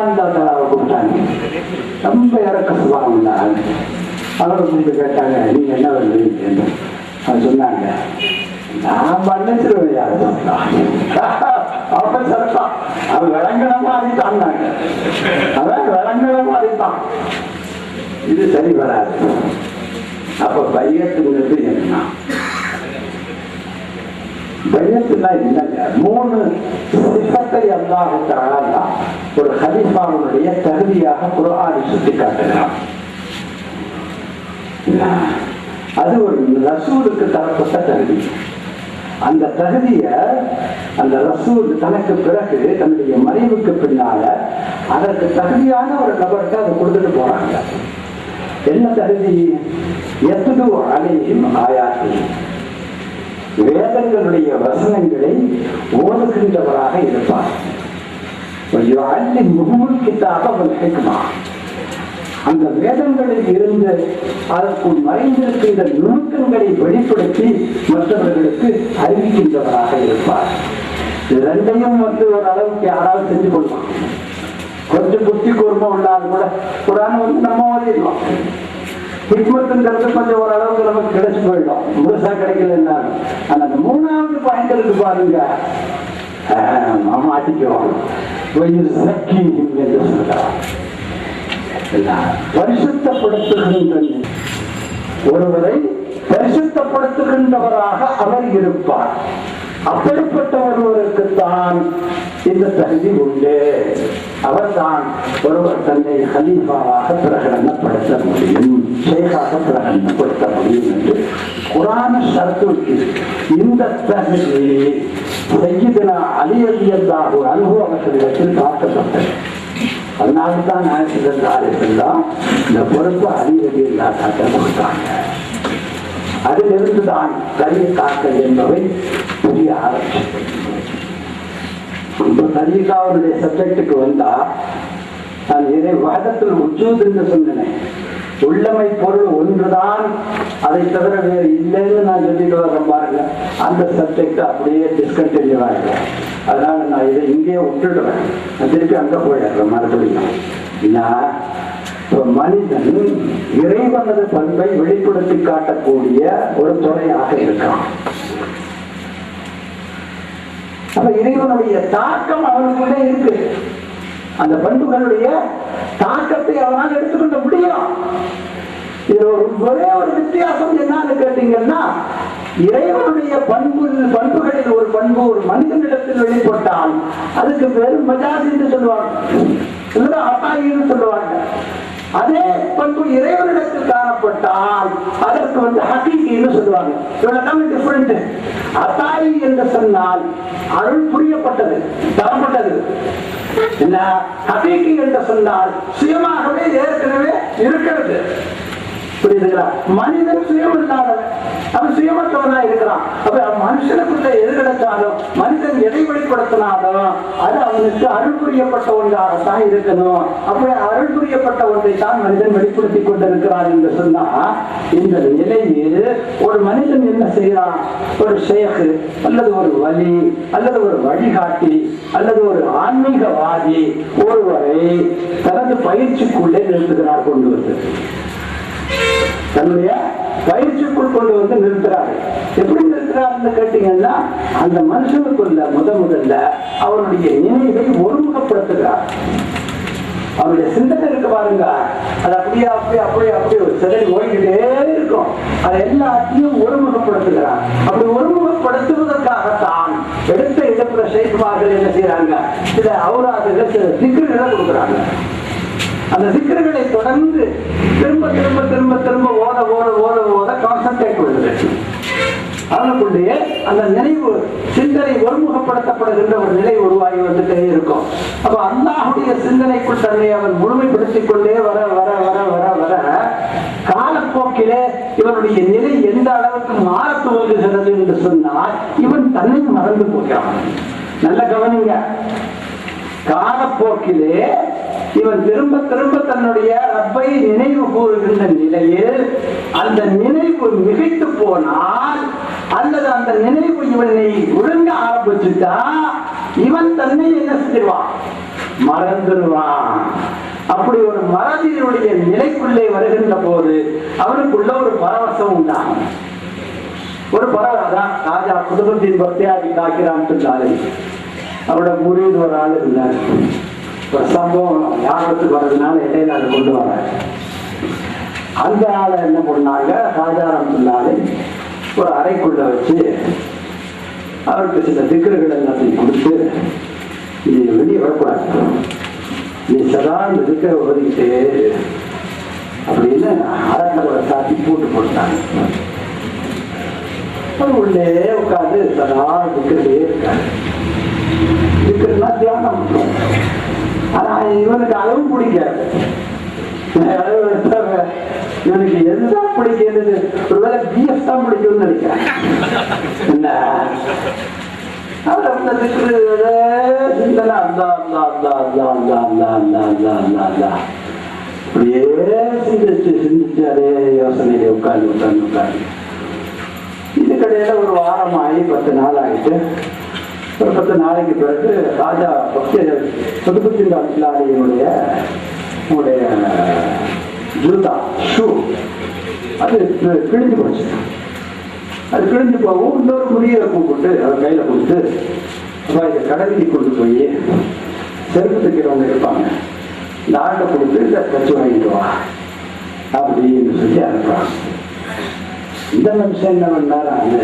கூப்பிட்டாங்க. ரொம்ப இறக்க சுபாவம் இருந்தாங்க அவரை கூப்பிட்டு கேட்டாங்க நீங்க என்ன பண்ணுறீங்க அவர் சொன்னாங்க நான் மன்னிச்சிருவேன் யாரு அவன் சத்தான் அவன் விளங்கின மாதிரி தான் அவன் விளங்கின மாதிரி தான் இது சரி வராது. அப்ப பையத்துங்கிறது என்ன? பையத்துனா என்னங்க மூணு சிப்பத்தை அல்லாஹ் தஆலா ஒரு ஹலீஃபாவுடைய தகுதியாக குர்ஆனை சுட்டி காட்டுகிறான். அது ஒரு ரசூலுக்கு தரப்பட்ட தகுதி. அந்த தகுதிய அந்த ரசூல் தனக்கு பிறகு தன்னுடைய மறைவுக்கு பின்னால அதற்கு தகுதியான ஒரு நபருக்கு அதை கொடுத்துட்டு போறாங்க. என்ன தகுதி? எத்துடு அலையும் ஆயாத்தி. வேதங்களுடைய வசனங்களை ஓதுகின்றவராக இருப்பார். அந்த வேதங்களில் இருந்து அதற்குள் மறைந்திருக்கின்ற நுணுக்கங்களை வெளிப்படுத்தி மற்றவர்களுக்கு அறிவிக்கின்றவராக இருப்பார். ரெண்டையும் வந்து ஒரு அளவுக்கு யாராவது செஞ்சு கொள்ளலாம் கொஞ்சம் புத்தி கூர்மை இல்லாத கூட குரான் வந்து நம்ம ஓதிடலாம். ஹிக்மத்துங்கிறது கொஞ்சம் ஓரளவுக்கு நமக்கு கிடைச்சு போயிடும். முழுசா கிடைக்கலன்னா ஆனா அந்த மூணாவது பாயிண்ட் இருக்கு பாருங்க. மாட்டிக்குவோம் என்று சொல்கிறார் பரிசுத்தப்படுத்துகின்ற ஒருவரை பரிசுத்தப்படுத்துகின்றவராக அவர் இருப்பார். அப்படிப்பட்ட தான் இந்த தகுதி உண்டு அவர் தான் ஒருவர் தன்னை ஹலீஃபாவாக பிரகடனப்படுத்த முடியும் ஷேகாக பிரகடனப்படுத்த முடியும் என்று குரான ஷர்த்துக்கு இந்த தகுதி செய்யுதனா அலியதியல்லாஹு அனுபவ அவர்களிடத்தில் பார்க்கப்பட்டது அதனால்தான் நாயகர்களாம் இந்த பொறுப்பு அறிவதி இல்லாத கொடுத்தாங்க. அதிலிருந்து தான் கரிய காக்க என்பவை புரிய ஆரம்பிச்சது. தரீகாவுடைய சப்ஜெக்டுக்கு வந்தா நான் இதை வகத்தில் உச்சூத் என்று சொன்னேன். உள்ளமை பொருள் ஒன்றுதான் அதை தவிர வேறு இல்லைன்னு நான் சொல்லிட்டு வரேன் பாருங்க. அந்த சப்ஜெக்ட் அப்படியே டிஸ்கண்டினியூ ஆகிடும் அதனால நான் இதை இங்கேயே விட்டுடுவேன் திருப்பி அங்கே போயிடுறேன் மறுபடியும். நான் மனிதன் இறைவனது பண்பை வெளிப்படுத்தி காட்டக்கூடிய ஒரு துறையாக இருக்கான். அப்ப இறைவனுடைய தாக்கம் அவனுக்குள்ளே இருக்கு. அந்த பண்புகளுடைய தாக்கத்தை அவனால் எடுத்துக்கொள்ள முடியும். இது ஒரு ஒரே ஒரு வித்தியாசம் என்னன்னு கேட்டீங்கன்னா இறைவனுடைய பண்பு பண்புகளில் ஒரு பண்பு ஒரு மனிதனிடத்தில் வெளிப்பட்டால் அதுக்கு பேரு மஜாஸ் என்று சொல்லுவாங்க. இல்லைன்னா சொல்லுவாங்க. அதே பண்பு இறைவனிடத்தில் காணப்பட்டால் அதற்கு வந்து ஹக்கீக்கின்னு சொல்லுவாங்க. இவ்வளவு டிஃபரெண்ட் அத்தாயி என்று சொன்னால் அருள் புரியப்பட்டது தரப்பட்டது. என்ன? ஹபீக்கி என்று சொன்னால் சுயமாகவே ஏற்கனவே இருக்கிறது. புரியுதுங்களா மனிதன் சுயம் இல்லாதவன் அவன் சுயமற்றவனா இருக்கிறான். அப்ப மனுஷனுக்குள்ள எது கிடைச்சாலும் மனிதன் எதை வெளிப்படுத்தினாலும் அது அவனுக்கு அருள் புரியப்பட்ட ஒன்றாகத்தான் இருக்கணும். அப்படி அருள் புரியப்பட்ட ஒன்றை தான் மனிதன் வெளிப்படுத்தி கொண்டிருக்கிறான் என்று சொன்னா இந்த நிலையில் ஒரு மனிதன் என்ன செய்யறான் ஒரு ஷேக்கு அல்லது ஒரு வலி அல்லது ஒரு வழிகாட்டி அல்லது ஒரு ஆன்மீகவாதி ஒருவரை தனது பயிற்சிக்குள்ளே நிறுத்துகிறார் கொண்டு வந்து. தன்னுடைய பயிற்சிக்குள் கொண்டு வந்து நிறுத்துறாரு. எப்படி நிறுத்துறாருன்னு கேட்டீங்கன்னா அந்த மனுஷனுக்குள்ள முத முதல்ல அவருடைய நினைவை ஒருமுகப்படுத்துகிறார். அவருடைய சிந்தனை இருக்கு பாருங்க. அது அப்படியே அப்படியே அப்படியே அப்படியே ஒரு சிதறி ஓடிக்கிட்டே இருக்கும். அதை எல்லாத்தையும் ஒருமுகப்படுத்துகிறார். அப்படி ஒருமுகப்படுத்துவதற்காகத்தான் எடுத்த இடத்துல ஷேக்குமார்கள் என்ன செய்யறாங்க சில அவுராதுகள் சில திக்குகளை கொடுக்குறாங்க. அந்த சிக்கல்களை தொடர்ந்து திரும்ப திரும்ப திரும்ப திரும்ப ஓட ஓட ஓட ஓட கான்சன்ட்ரேட் பண்ணுது அவனுக்குள்ளேயே அந்த நினைவு சிந்தனை ஒருமுகப்படுத்தப்படுகின்ற ஒரு நிலை உருவாகி வந்துட்டே இருக்கும். அப்ப அல்லாஹுடைய சிந்தனைக்குள் தன்னை அவன் முழுமைப்படுத்திக் கொண்டே வர வர வர வர வர காலப்போக்கிலே இவனுடைய நிலை எந்த அளவுக்கு மாற துவங்குகிறது என்று சொன்னால் இவன் தன்னை மறந்து போகிறான். நல்ல கவனிங்க. காலப்போக்கிலே இவன் திரும்ப திரும்ப தன்னுடைய ரப்பை நினைவு கூறுகின்ற நிலையில் அந்த நினைவு மிகைத்து போனால் அல்லது அந்த நினைவு இவனை ஒழுங்க ஆரம்பிச்சுட்டா இவன் தன்னை என்ன செய்வான்? மறந்துடுவான். அப்படி ஒரு மறதியினுடைய நிலைக்குள்ளே வருகின்ற போது அவனுக்குள்ள ஒரு பரவசம் உண்டாகும். ஒரு பரவ ராஜா குடும்பத்தின் பக்தியாதி காக்கிறான் சொன்னாலே அவரோட முறிவு ஒரு ஆள் இருந்தார். ஒரு சம்பவம் ஞாபகத்துக்கு வர்றதுனால இடையில அதை கொண்டு வர அந்த ஆளை என்ன பண்ணாங்க? ராஜாராம் சொன்னாலே ஒரு அறைக்குள்ள வச்சு அவருக்கு சில திக்கர்கள் எல்லாத்தையும் கொடுத்து நீ வெளியே வரக்கூடாது. நீ சதா இந்த திக்கரை உதவிக்கிட்டே அப்படின்னு அறக்கலை சாத்தி போட்டு போட்டாங்க. அவர் உள்ளே உட்காந்து சதா திக்கிறதே இருக்காரு. திக்கிறதுனா தியானம். ஆனா இவனுக்கு அளவு பிடிக்காது. அளவு இவனுக்கு எதுதான் பிடிக்கிறது ஒருவேளை பிஎஸ் தான் பிடிக்கும்னு நினைக்கிறேன். என்ன? அவர் அந்த சிந்தனை அப்படியே சிந்திச்சு சிந்திச்சு அதே யோசனையில உட்கார்ந்து உட்கார்ந்து உட்கார்ந்து. இதுக்கடையில ஒரு வாரம் ஆகி பத்து நாள் ஆகிட்டு ஒரு பத்து நாளைக்கு பிறகு ராஜா பக்தி புதுபுத்தின் அபிலாரியினுடைய உடைய ஜூதா ஷூ அது கிழிஞ்சு போச்சு. அது கிழிஞ்சு போகவும் இன்னொரு முடியை கூப்பிட்டு அவர் கையில கொடுத்து அப்பா இதை கடலுக்கு கொண்டு போய் செருப்பு தைக்கிறவங்க இருப்பாங்க இந்த ஆட்டை கொடுத்து இதை தச்சு வாங்கிட்டு வா அப்படின்னு சொல்லி அனுப்புறான் இந்த மனுஷன் என்ன பண்ணாரா அந்த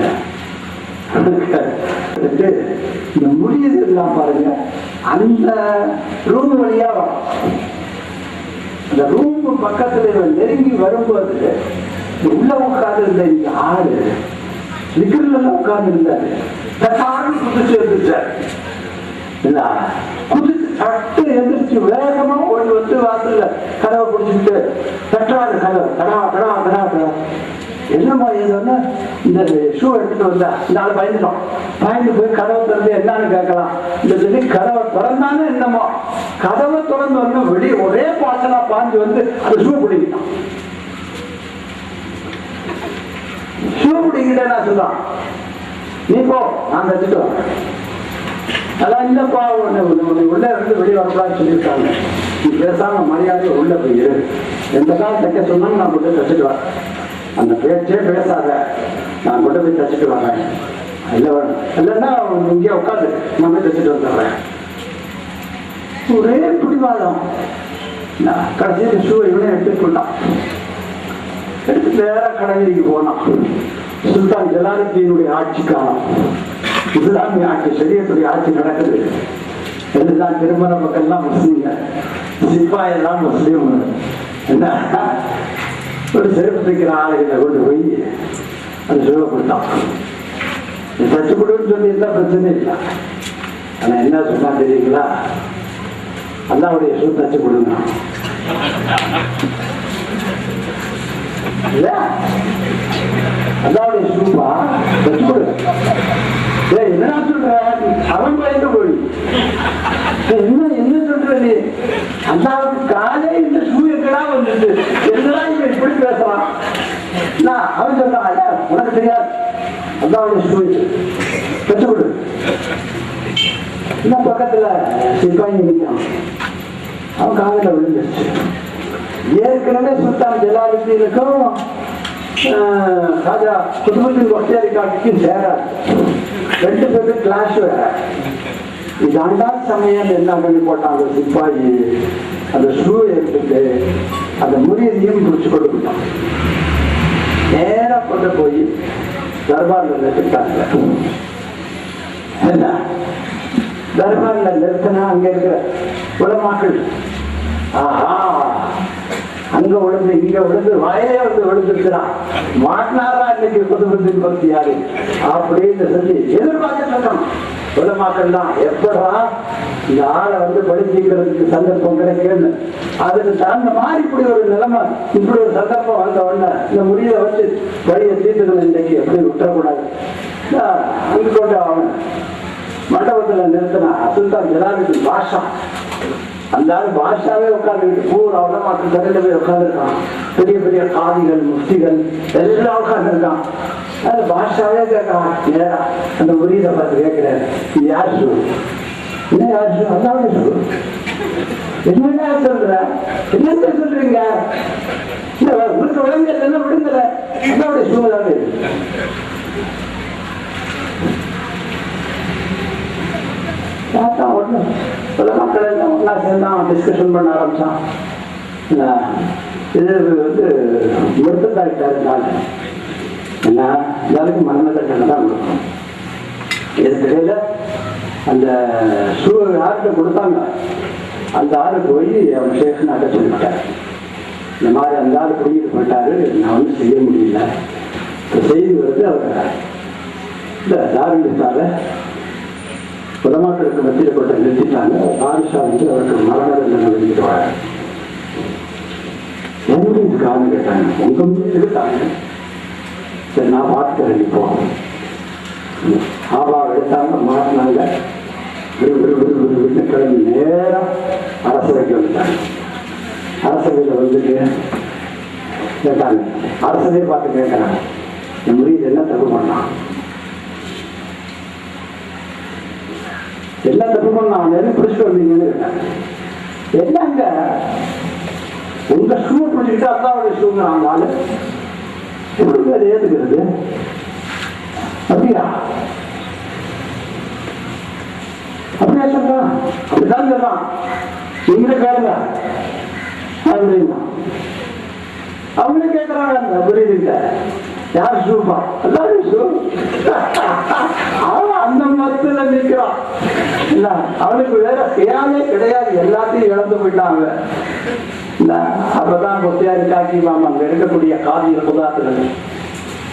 இந்த முடியுது எல்லாம் பாருங்க. அந்த ரூம் வழியா வரும் அந்த ரூம் பக்கத்துல இவன் நெருங்கி வரும்போது உள்ள உட்கார்ந்து இருந்த இந்த ஆளு நிக்கிறதுல உட்கார்ந்து இருந்தாரு தட்டாரு குதிச்சு வந்துச்சார் இல்ல குதிச்சு சட்டு எந்திரிச்சு வேகமா ஓடி வந்து வாசல்ல கதவை பிடிச்சிட்டு தட்டாரு கதவை. தடா தடா தடா தடா. என்னம்மா ஏதோன்னு இந்த ஷூ எடுத்துட்டு வந்தா நாலு பயந்துட்டோம். பயந்து போய் கதவை திறந்து என்னன்னு கேட்கலாம். இந்த சொல்லி கதவை திறந்தானே என்னமோ? கதவை திறந்து வந்து வெளியே ஒரே பாசலா பாஞ்சு வந்து அந்த ஷூ பிடிக்கிட்டான் ஷூ பிடிக்கிட்டே நான் சொல்றான். நீ போ நான் தச்சுட்டு வரேன். அதான் இல்லப்பா உன்னை உள்ள இருந்து வெளியே வரக்கூடாதுன்னு சொல்லியிருக்காங்க. நீ பேசாம மரியாதையை உள்ள போயிரு எந்த காலம் தைக்க சொன்னாலும் நான் உள்ள தச்சுட்டு வரேன். அந்த பேச்சே பேசாத. நான் கொண்டு போய் தச்சுட்டு வரேன் இல்லை இல்லைன்னா இங்கே உட்காந்து நான் போய் தச்சுட்டு வந்துடுறேன். ஒரே பிடிவாதம். நான் கடைசியில் ஷூ இவனே எடுத்துக்கொண்டான் எடுத்து நேர கடைகளுக்கு போனான். சுல்தான் ஜலாலுத்தீனுடைய ஆட்சி காலம் இஸ்லாமிய ஆட்சி சரியத்துடைய ஆட்சி நடக்குது. எல்லாம் திருமண மக்கள்லாம் முஸ்லீம் சிப்பாயெல்லாம் முஸ்லீம் என்ன? ஒரு செருப்பு தைக்கிற ஆளுகிட்ட கொண்டு போய் அந்த சொல்ல கொடுத்தான். தச்சு கொடுன்னு சொல்லியிருந்தா பிரச்சனை இல்லை. ஆனா என்ன சொன்னா தெரியுங்களா? அல்லாவுடைய ஷூ தச்சு கொடுங்க அல்லாவுடைய சூப்பா தச்சு கொடு. என்ன சொல்ற? அவன் பயந்து போய் என்ன என்ன சொல்ற நீ? அல்லாவுக்கு காலே இந்த ஷூ எங்கடா வந்துட்டு என்னடா இவன் இப்படி பேசுறான் நான் அவன் சொல்றான் ஐயா உனக்கு தெரியாது அல்லாவுடைய ஷூ தச்சு கொடு இந்த பக்கத்துல சிப்பாயி நிற்கிறான் அவன் காலையில் விழுந்துருச்சு. ஏற்கனவே சுல்தான் ஜலாலுத்தீனுக்கும் ராஜா குதுபுத்தின் ஒத்தையாரி காட்டுக்கும் சேராது ரெண்டு பேரும் கிளாஷ் வேற. இதாண்டா சமயம் என்ன பண்ணி போட்டாங்க சிப்பாயி. அந்த ஷூ எடுத்துட்டு அந்த முறியதையும் பிடிச்சு கொடுக்கணும். நேரா கொண்டு போய் தர்பார்ல நிறுத்திட்டாங்க என்ன தர்பார்ல நிறுத்தினா அங்க இருக்கிற உலமாக்கள் ஆஹா அங்க விழுந்து இங்க விழுந்து வயலே வந்து விழுந்துருக்கிறான் மாட்டினாரா இன்னைக்கு குடும்பத்தின் பக்தி யாரு அப்படின்னு சொல்லி எதிர்பார்க்க சொன்னோம் உலமாக்கள் தான் எப்படா இந்த ஆளை வந்து படிச்சுக்கிறதுக்கு சந்தர்ப்பம் கிடைக்குன்னு அதுக்கு தகுந்த மாதிரி இப்படி ஒரு நிலைமை. இப்படி ஒரு சந்தர்ப்பம் வந்த உடனே இந்த முடிவை வச்சு வழியை தீர்த்துக்கணும் இன்னைக்கு எப்படி விட்டுறக்கூடாது? ஆஹ் அங்க கொண்டு அவன் மண்டபத்துல நிறுத்தினா அதுதான் ஜலாலுக்கு பாஷா. அந்த ஆள் பாஷாவே உட்காந்துக்கிட்டு பூரா உலமாக்கு கடையில போய் உட்காந்துருக்கான் பெரிய பெரிய காதிகள் முஃப்திகள் எல்லாம் உட்காந்துருக்கான் அது பாஷாவே கேட்கறான். நேரா அந்த உரியதை பார்த்து கேட்கிறேன் யார் சொல்லு என்ன யார் அல்லாவே சொல்லு என்னடா சொல்ற சொல்றீங்க? உங்களுக்கு விளங்கல என்ன விடுங்கல அதோட சூழ்நிலை பார்த்தா பல மக்கள் எல்லாம் ஒன்றா சேர்ந்தான் டிஸ்கஷன் பண்ண ஆரம்பிச்சான். இது வந்து விருப்பத்தாயிட்டாரு நான் என்ன? எல்லாருக்கும் மரண தண்டனை தான் கொடுக்கணும் இதுக்கிடையில அந்த ஷூ யார்கிட்ட கொடுத்தாங்க. அந்த ஆளு போய் அவன் ஷேக் நாட்ட சொல்லிட்டார். இந்த மாதிரி அந்த ஆள் குடிக்கிட்டு போயிட்டாரு. நான் வந்து செய்ய முடியல. இப்ப செய்தி வந்து அவர் இந்த தாரணித்தால உலமாக்களுக்கு மத்தியில் கொண்டு நிறுத்திட்டாங்க. பாரிஷா வந்து அவருக்கு மரண தண்டனை விதிக்கிட்டு வர எங்க இதுக்காக கேட்டாங்க? உங்க மீது காரணம் சரி நான் பார்த்துக்கிறேன் இப்போ ஆபா எடுத்தாங்க மாட்டினாங்க. கிளம்பி நேரம் அரசவைக்கு வந்துட்டாங்க. அரசவையில் வந்துட்டு கேட்டாங்க. அரசவே பார்த்து கேட்குறாங்க இந்த முறியீடு என்ன தப்பு பண்ணான்? என்ன தப்பு பண்ணான்? அவன் பிடிச்சிட்டு வந்தீங்கன்னு கேட்டாங்க. என்னங்க? உங்க ஷூ பிடிச்சிக்கிட்டு அத்தாவுடைய ஷூங்க ஆனாலும் எப்படி பேர் ஏத்துக்கிறது அப்படியா? அப்படியா சொல்றான் அப்படிதான் சொல்றான். நீங்களே கேளுங்க. அப்படின்னா. அவங்களே கேட்கறாங்க புரியுதுங்க. யார் எல்லாரும் அவன் அந்த மரத்துல நிற்கிறான் இல்ல அவனுக்கு வேற செய்யாமே கிடையாது. எல்லாத்தையும் இழந்து போயிட்டாங்க. அப்பதான் காக்கி மாமா அங்க இருக்கக்கூடிய காவிய புதாத்துல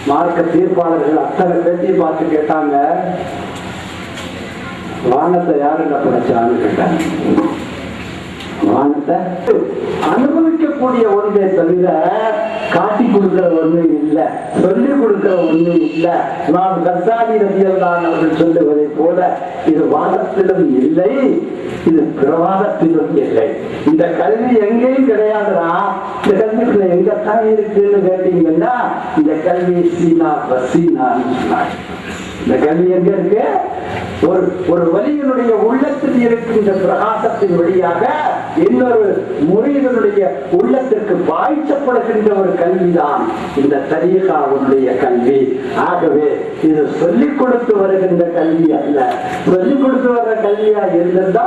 மார்க்க தீர்ப்பாளர்கள் அத்தனை பேத்தையும் பார்த்து கேட்டாங்க. வானத்தை யாருங்க படைச்சான்னு கேட்டாங்க. வானத்தை அனுபவிக்கக்கூடிய ஒன்றே தவிர காட்டி கொடுக்கிற ஒண்ணு இல்லை சொல்லி கொடுக்கிற ஒண்ணு இல்லை. நாம் கத்தாதி ரசிகர்தான் அவர்கள் சொல்லுவதை போல இது வாதத்திலும் இல்லை இது பிரவாதத்திலும் இல்லை. இந்த கல்வி எங்கேயும் கிடையாதுனா இந்த கல்விக்குள்ள எங்கத்தான் இருக்குன்னு கேட்டீங்கன்னா இந்த கல்வி சீனா பசீனான்னு சொன்னாங்க. இந்த கல்வி எங்க இருக்கு ஒரு ஒரு வலியினுடைய உள்ளத்தில் இருக்கின்ற பிரகாசத்தின் வழியாக இன்னொரு முறையினுடைய உள்ளத்திற்கு பாய்ச்சப்படுகின்ற ஒரு கல்விதான் இந்த தரீகாவுடைய கல்வி. ஆகவே இது சொல்லிக் கொடுத்து வருகின்ற கல்வி அல்ல. சொல்லிக் கொடுத்து வர்ற கல்வியா இருந்திருந்தா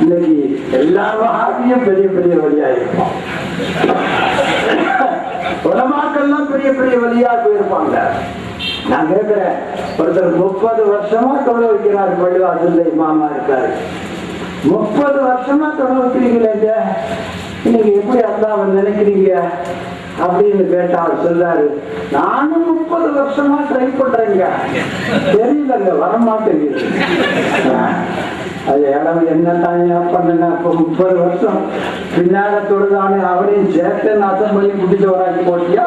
இன்னைக்கு எல்லா வகையும் பெரிய பெரிய வழியா இருப்போம் உலமாக்கள்லாம் பெரிய பெரிய வழியா போயிருப்பாங்க. நான் கேட்கிறேன் ஒருத்தர் முப்பது வருஷமா தொலை வைக்கிறார் பள்ளிவாசல்ல மாமா இருக்காரு. முப்பது வருஷமா தொலை வைக்கிறீங்களே இன்னைக்கு எப்படி அல்லாஹ் நினைக்கிறீங்க? அப்படின்னு கேட்டா அவர் சொல்றாரு நானும் முப்பது வருஷமா ட்ரை பண்றேங்க. தெரியலங்க வரமாட்டேங்குது. அது இடம் என்ன தானே பண்ணுங்க இப்ப முப்பது வருஷம். பின்னால தொழுதானே அவரையும் சேர்த்து நாசம் பண்ணி பிடிச்ச வராக்கி போட்டியா?